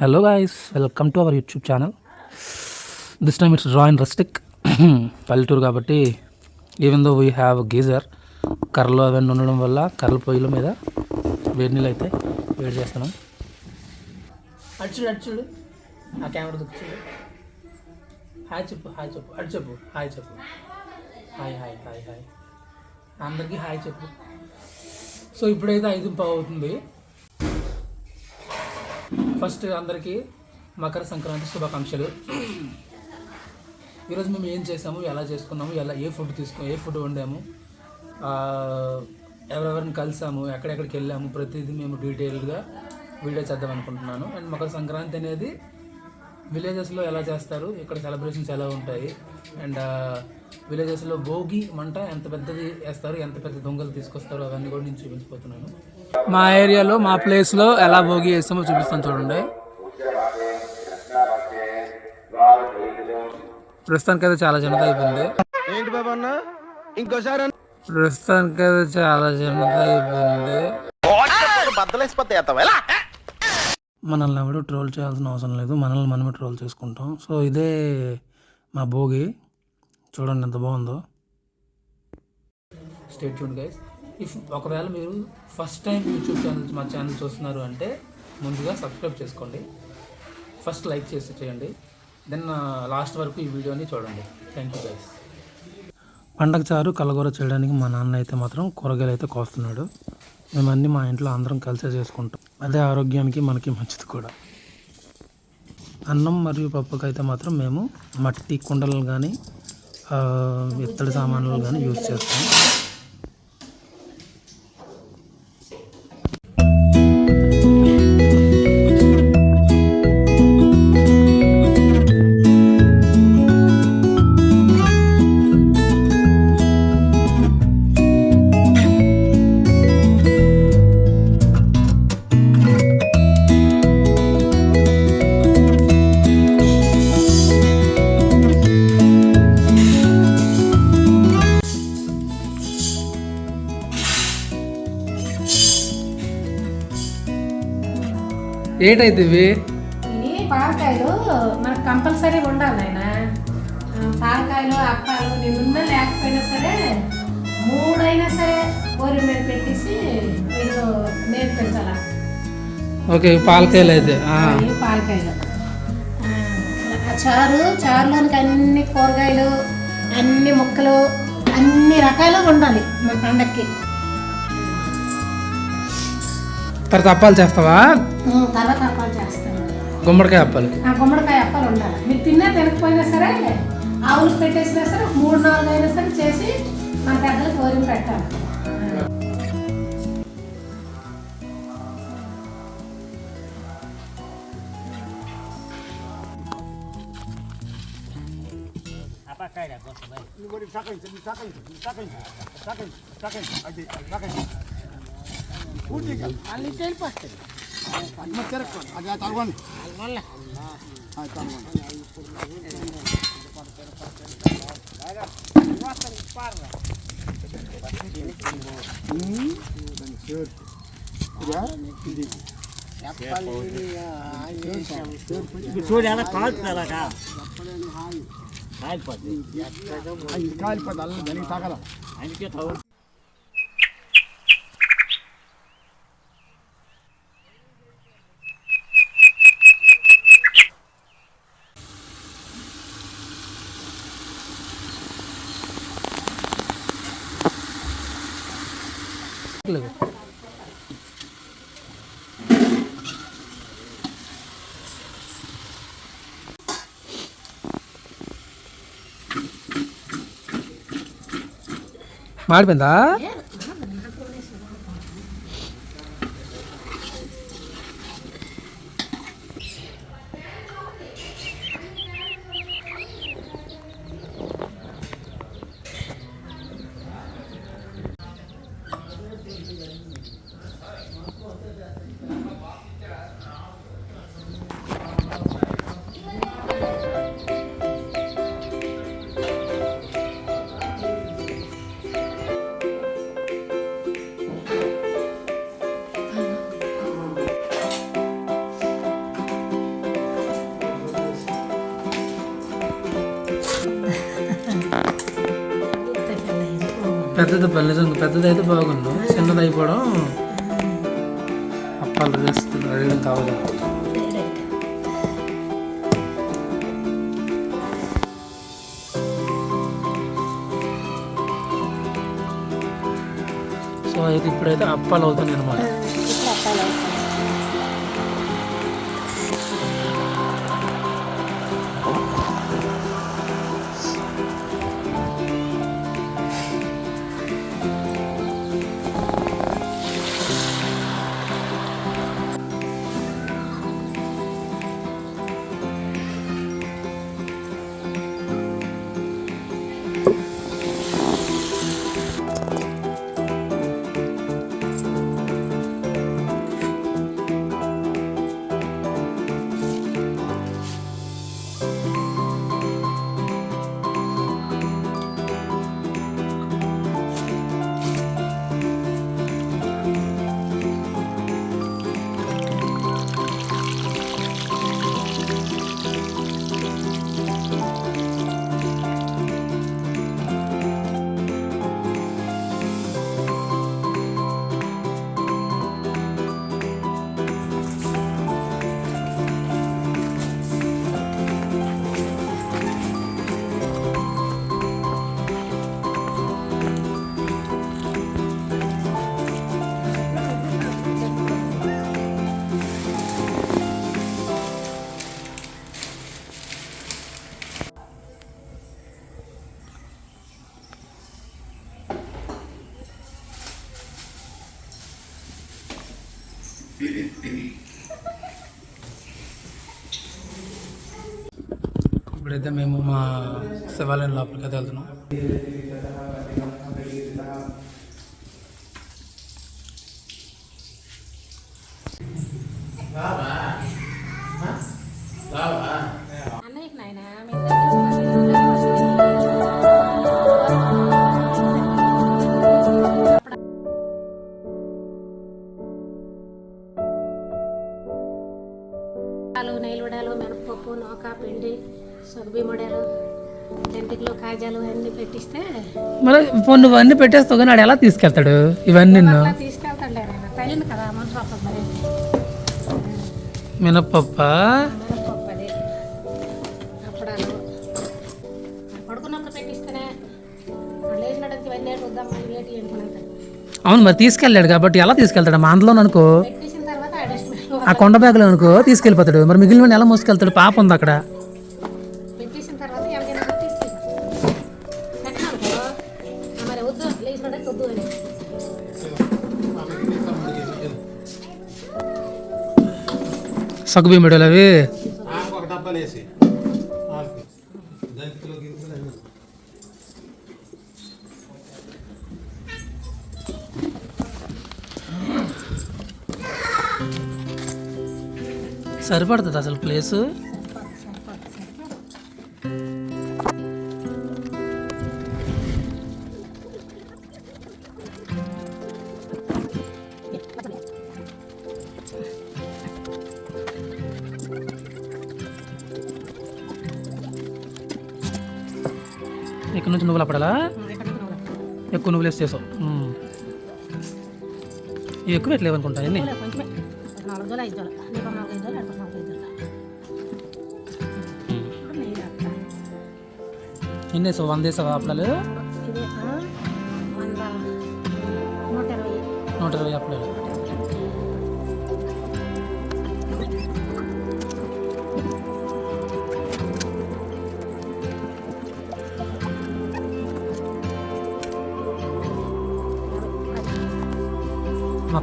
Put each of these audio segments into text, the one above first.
Hello guys welcome to our YouTube channel this time it's raw and rustic. పల్లెటూరు కాబట్టి even though we have geyser కర్రలు అవన్నీ ఉండడం వల్ల కర్రల పొయ్యిల మీద వేడి నీళ్ళు అయితే వేడి చేస్తున్నాం. అడుచుడు అడుచుడు ఆ కెమెరా దుక్కుచుడు హాయ్ చెప్పు హాయ్ చెప్పు అటు చెప్పు హాయ్ చెప్పు. హాయ్ హాయ్ హాయ్ హాయ్ అందరికీ హాయ్ చెప్పు. సో ఇప్పుడైతే ఐదు పావు అవుతుంది. ఫస్ట్ అందరికీ మకర సంక్రాంతి శుభాకాంక్షలు. ఈరోజు మేము ఏం చేసాము ఎలా చేసుకున్నాము ఎలా ఏ ఫుడ్ తీసుకు ఏ ఫుడ్ వండాము ఎవరెవరిని కలిసాము ఎక్కడెక్కడికి వెళ్ళాము ప్రతిదీ మేము డీటెయిల్గా వీడియో చేద్దాం అనుకుంటున్నాను. అండ్ మకర సంక్రాంతి అనేది విలేజెస్లో ఎలా చేస్తారు ఇక్కడ సెలబ్రేషన్స్ ఎలా ఉంటాయి అండ్ విలేజెస్లో భోగి మంట ఎంత పెద్దది వేస్తారు ఎంత పెద్ద దొంగలు తీసుకొస్తారు అవన్నీ కూడా నేను చూపించబోతున్నాను. మా ఏరియాలో మా ప్లేస్లో ఎలా భోగి వేస్తామో చూపిస్తాను చూడండి. ప్రస్తుతానికి అయితే చాలా చిన్నది అయిపోయింది. ఏంటి బాబా ఇంకోసారి అన్న. ప్రస్తుతానికి అయితే చాలా చిన్నది అయిపోయింది? మనల్ని ఎవరు ట్రోల్ చేయాల్సిన అవసరం లేదు. మనల్ని మనమే ట్రోల్ చేసుకుంటాం. సో ఇదే మా భోగి. చూడండి ఎంత బాగుందో. స్టేట్ చూడండి గైస్ ఇఫ్ ఒకవేళ మీరు ఫస్ట్ టైం యూట్యూబ్ ఛానల్ మా ఛానల్ చూస్తున్నారు అంటే ముందుగా సబ్స్క్రైబ్ చేసుకోండి. ఫస్ట్ లైక్ చేసి చేయండి. దెన్ లాస్ట్ వరకు ఈ వీడియోని చూడండి. థ్యాంక్ యూ గైస్ పండగ చారు కలగూర చేయడానికి మా నాన్న అయితే మాత్రం కూరగాయలు అయితే కోస్తున్నాడు. మేమన్నీ మా ఇంట్లో అందరం కలిసే చేసుకుంటాం. అదే ఆరోగ్యానికి మనకి మంచిది కూడా. అన్నం మరియు పప్పుకి అయితే మాత్రం మేము మట్టి కుండలు కానీ ఇత్తడి సామాన్లు కానీ యూజ్ చేస్తాం. ఏటైతే ఇవి పాలకాయలు మనకు కంపల్సరీ ఉండాలి ఆయన పాలకాయలు అప్పాలు నిన్న లేకపోయినా సరే మూడైనా సరే కోరి మీద పెట్టేసి మీరు నేర్పించాల ఓకే పాలకాయలు అయితే పాలకాయలు. ఆ, చారు చారులోనికి అన్ని కూరగాయలు అన్ని ముక్కలు అన్ని రకాలు ఉండాలి మన పండక్కి. తర్వాత అప్పాలు చేస్తావా? తర్వాత అప్పాలు చేస్తాను. గుమ్మడికాయ అప్పాలు. ఆ గుమ్మడికాయ అప్పాలు ఉండాలి. మీరు తిన్నా తినకపోయినా సరే ఆవులు పెట్టేసినా సరే మూడు నాలుగు అయినా సరే చేసి మన పెద్దలకు ఓరిని పెట్టాలి. చూడు ఎలా కాలుతున్నారా కాలిపోద్ది కాలిపోతే అల్ల దానికి తాగల అందుకే తవ్వు లేదు. మాడిపోయిందా పెద్దది పల్లె పెద్దది అయితే బాగుండు. చిన్నది అయిపోవడం అప్పాలు వేస్తుంది అడగడం కావాలి? సో అయితే ఇప్పుడైతే అప్పాలు అవుతుంది అనమాట ఇప్పుడైతే మేము మా శివాలయం లోపలికి అయితే వెళ్తున్నాం. ఇప్పుడు నువ్వు అన్నీ పెట్టేస్తావు కానీ ఆడు ఎలా తీసుకెళ్తాడు? ఇవన్నీ నిన్ను? మినప్పప్ప అవును మరి తీసుకెళ్ళాడు కాబట్టి ఎలా తీసుకెళ్తాడు? మా అందులో అనుకో. ఆ కొండ బ్యాగులో అనుకో తీసుకెళ్ళిపోతాడు. మరి మిగిలిన ఎలా మోసుకెళ్తాడు? పాప ఉంది అక్కడ. వద్దు లేచినట్టు వద్దు అని అవి. ఒక డబ్బాలు వేసి సరిపడుతుంది అసలు ప్లేసు ఇక్కడ నుంచి నువ్వులు అప్పడాలా? ఎక్కువ నువ్వులు వేసి చేసావు. ఇవి ఎక్కువ పెట్టలేవు అనుకుంటా ఎన్ని వేస్తా. ఎన్ని వేసావు? వంద వేసావా అప్పడాలు? నూట ఇరవై అప్పడాలు.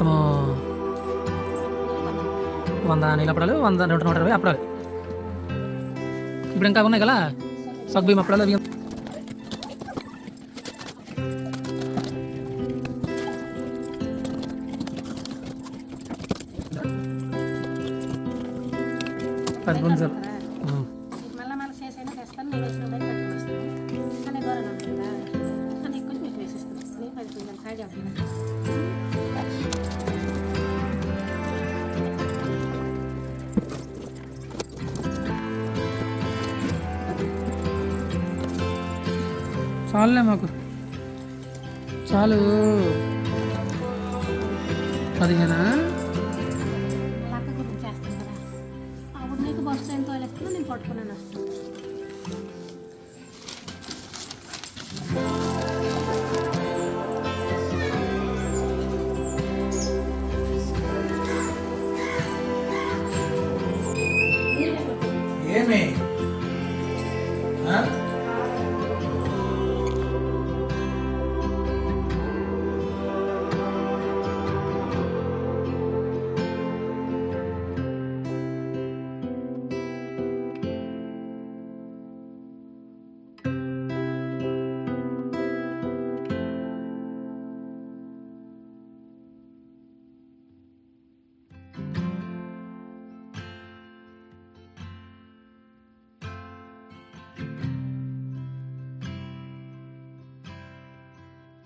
మొత్తము వంద నీళ్ళ అప్పడాలు వంద నూట నూట ఇరవై అప్పడాలు ఇప్పుడు ఇంకా ఉన్నాయి కదా సగ్బీమ్ అప్పడాలు అవి పది పుంజలు చాలులే మాకు. చాలు. పదిహేనా?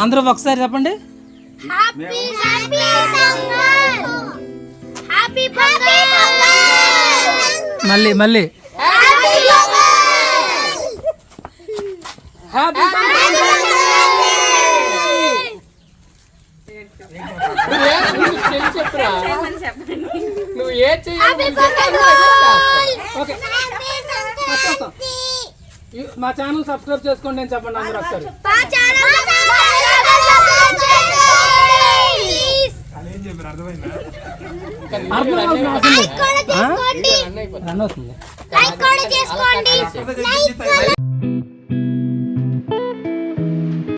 అందరూ ఒకసారి చెప్పండి. మళ్ళీ మళ్ళీ. నువ్వు ఏ చెయ్యాలి ఓకే. మా ఛానల్ సబ్స్క్రైబ్ చేసుకోండి అని చెప్పండి అందరూ ఒకసారి అర్థం